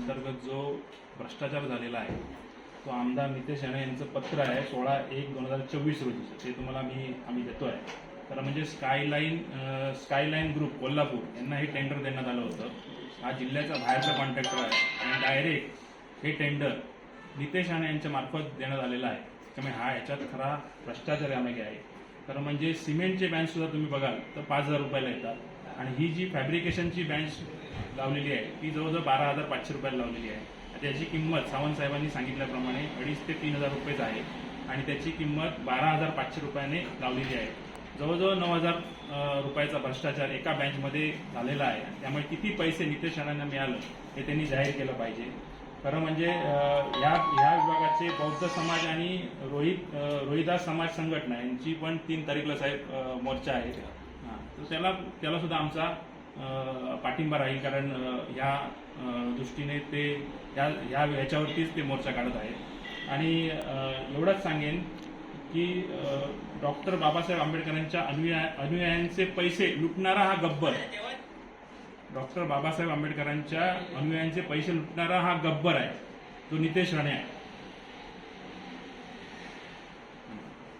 अंतर्गत जो भ्रष्टाचार झालेला आहे तो आमदार नितेश राणे यांचं पत्र आहे सोळा एक दोन हजार चोवीस रोजीचं ते तुम्हाला मी आम्ही देतो आहे. तर म्हणजे स्कायलाईन स्कायलाईन ग्रुप कोल्हापूर यांना हे टेंडर देण्यात आलं होतं. हा जिल्ह्याचा बाहेरचा कॉन्ट्रॅक्टर आहे. आणि डायरेक्ट हे टेंडर नितेश राणे यांच्या मार्फत देण्यात आलेलं आहे. त्यामुळे हा याच्यात खरा भ्रष्टाचार यामध्ये आहे. तर म्हणजे सिमेंटचे बँच सुद्धा तुम्ही बघाल तर पाच हजार रुपयाला येतात. आणि ही जी फॅब्रिकेशनची बँच लावलेली आहे. ती जवळजवळ बारा हजार पाचशे रुपयाला लावलेली आहे. त्याची किंमत सावंत साहेबांनी सांगितल्याप्रमाणे अडीच ते तीन हजार रुपयेच आहे. आणि त्याची किंमत बारा हजार पाचशे रुपयाने लावलेली आहे. जवळजवळ नऊ हजार रुपयाचा भ्रष्टाचार एका बँचमध्ये झालेला आहे. त्यामुळे किती पैसे नितेश राणांना मिळालं हे त्यांनी जाहीर केलं पाहिजे. खरं म्हणजे ह्या ह्या विभागाचे बौद्ध समाज आणि रोहित रोहिदास समाज संघटना यांची पण तीन तारीखला साहेब मोर्चा आहे. हां तर त्याला त्याला सुद्धा आमचा पाठिंबा राहील कारण ह्या दृष्टीने ते ह्या ह्या ह्याच्यावरतीच ते मोर्चा काढत आहेत. आणि एवढंच सांगेन की डॉक्टर बाबासाहेब आंबेडकरांच्या अनुया अनुयायांचे पैसे लुटणारा हा गब्बर. डॉक्टर बाबासाहेब आंबेडकरांच्या अनुयायांचे पैसे लुटणारा हा गब्बर आहे. तो नितेश राणे आहे.